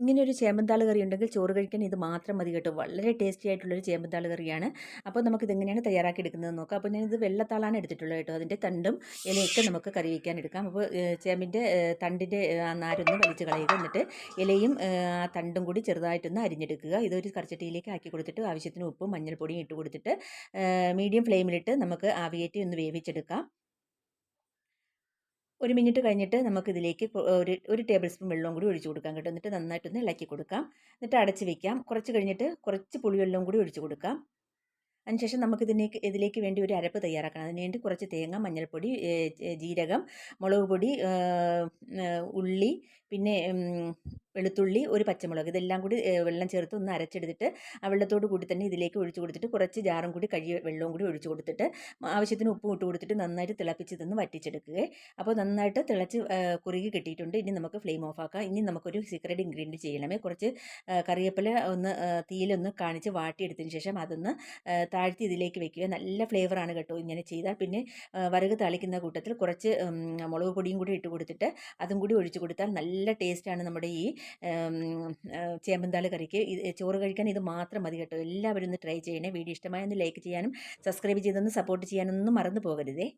ഇങ്ങനെ ഒരു ചേമ്പന്താൾ കറി ഉണ്ടെങ്കിൽ ചോറ് കഴിക്കാൻ ഇത് മാത്രം മതി കേട്ടോ. വളരെ ടേസ്റ്റി ആയിട്ടുള്ളൊരു ചേമ്പന്താൾ കറിയാണ്. അപ്പോൾ നമുക്കിത് എങ്ങനെയാണ് തയ്യാറാക്കി എടുക്കുന്നത് നോക്കാം. അപ്പോൾ ഞാനിത് വെള്ളത്താളാണ് എടുത്തിട്ടുള്ളത് കേട്ടോ. അതിന്റെ തണ്ടും ഇലയൊക്കെ നമുക്ക് കറി വയ്ക്കാൻ എടുക്കാം. അപ്പോൾ ചേമ്പിന്റെ തണ്ടിന്റെ ആ നാരൊന്ന് വലിച്ച് കളയുക. എന്നിട്ട് ഇലയും തണ്ടും കൂടി ചെറുതായിട്ടൊന്ന് അരിഞ്ഞെടുക്കുക. ഇതൊരു കറിച്ചട്ടിയിലേക്ക് ആക്കി കൊടുത്തിട്ട് ആവശ്യത്തിന് ഉപ്പും മഞ്ഞൾപ്പൊടിയും ഇട്ട് കൊടുത്തിട്ട് മീഡിയം ഫ്ലെയിമിലിട്ട് നമുക്ക് ആവിയേറ്റി ഒന്ന് വേവിച്ചെടുക്കാം. ഒരു മിനിറ്റ് കഴിഞ്ഞിട്ട് നമുക്കിതിലേക്ക് ഒരു ഒരു ടേബിൾ സ്പൂൺ വെള്ളവും കൂടി ഒഴിച്ചു കൊടുക്കാം കേട്ടോ. എന്നിട്ട് നന്നായിട്ടൊന്ന് ഇളക്കി കൊടുക്കാം. എന്നിട്ട് അടച്ച് വെക്കാം. കുറച്ച് കഴിഞ്ഞിട്ട് കുറച്ച് പുളിവെള്ളവും കൂടി ഒഴിച്ചു കൊടുക്കാം. അതിനുശേഷം നമുക്ക് ഇതിലേക്ക് ഇതിലേക്ക് വേണ്ടി ഒരു അരപ്പ് തയ്യാറാക്കണം. അതിന് വേണ്ടി കുറച്ച് തേങ്ങ മഞ്ഞൾപ്പൊടി ജീരകം മുളക് പൊടി ഉള്ളി പിന്നെ വെളുത്തുള്ളി ഒരു പച്ചമുളക് ഇതെല്ലാം കൂടി വെള്ളം ചേർത്ത് ഒന്ന് അരച്ചെടുത്തിട്ട് ആ വെള്ളത്തോട് കൂടി തന്നെ ഇതിലേക്ക് ഒഴിച്ചു കൊടുത്തിട്ട് കുറച്ച് ജാറും കൂടി കഴി വെള്ളവും കൂടി ഒഴിച്ചു കൊടുത്തിട്ട് ആവശ്യത്തിന് ഉപ്പും ഇട്ട് കൊടുത്തിട്ട് നന്നായിട്ട് തിളപ്പിച്ച് തന്ന് വറ്റിച്ചെടുക്കുക അപ്പോൾ നന്നായിട്ട് തിളച്ച് കുറുകി കിട്ടിയിട്ടുണ്ട്. ഇനി നമുക്ക് ഫ്ലെയിം ഓഫ് ആക്കാം. ഇനി നമുക്കൊരു സീക്രട്ട് ഇൻഗ്രീഡിയന്റ് ചെയ്യണമേ. കുറച്ച് കറിവേപ്പില ഒന്ന് തീയിലൊന്ന് കാണിച്ച് വാട്ടിയെടുത്തതിന് ശേഷം അതൊന്ന് താഴ്ത്തി ഇതിലേക്ക് വെക്കുക. നല്ല ഫ്ലേവറാണ് കേട്ടോ ഇങ്ങനെ ചെയ്താൽ. പിന്നെ വരക് തളിക്കുന്ന കൂട്ടത്തിൽ കുറച്ച് മുളക് പൊടിയും കൂടി ഇട്ട് കൊടുത്തിട്ട് അതും കൂടി ഒഴിച്ചു കൊടുത്താൽ നല്ല ടേസ്റ്റാണ് നമ്മുടെ ഈ ചേമ്പന്താൾ കറിക്ക് ചോറ് കഴിക്കാൻ ഇത് മാത്രം മതി കേട്ടോ. എല്ലാവരും ഒന്ന് ട്രൈ ചെയ്യണേ. വീഡിയോ ഇഷ്ടമായൊന്ന് ലൈക്ക് ചെയ്യാനും സബ്സ്ക്രൈബ് ചെയ്തൊന്ന് സപ്പോർട്ട് ചെയ്യാനൊന്നും മറന്നു പോകരുതേ.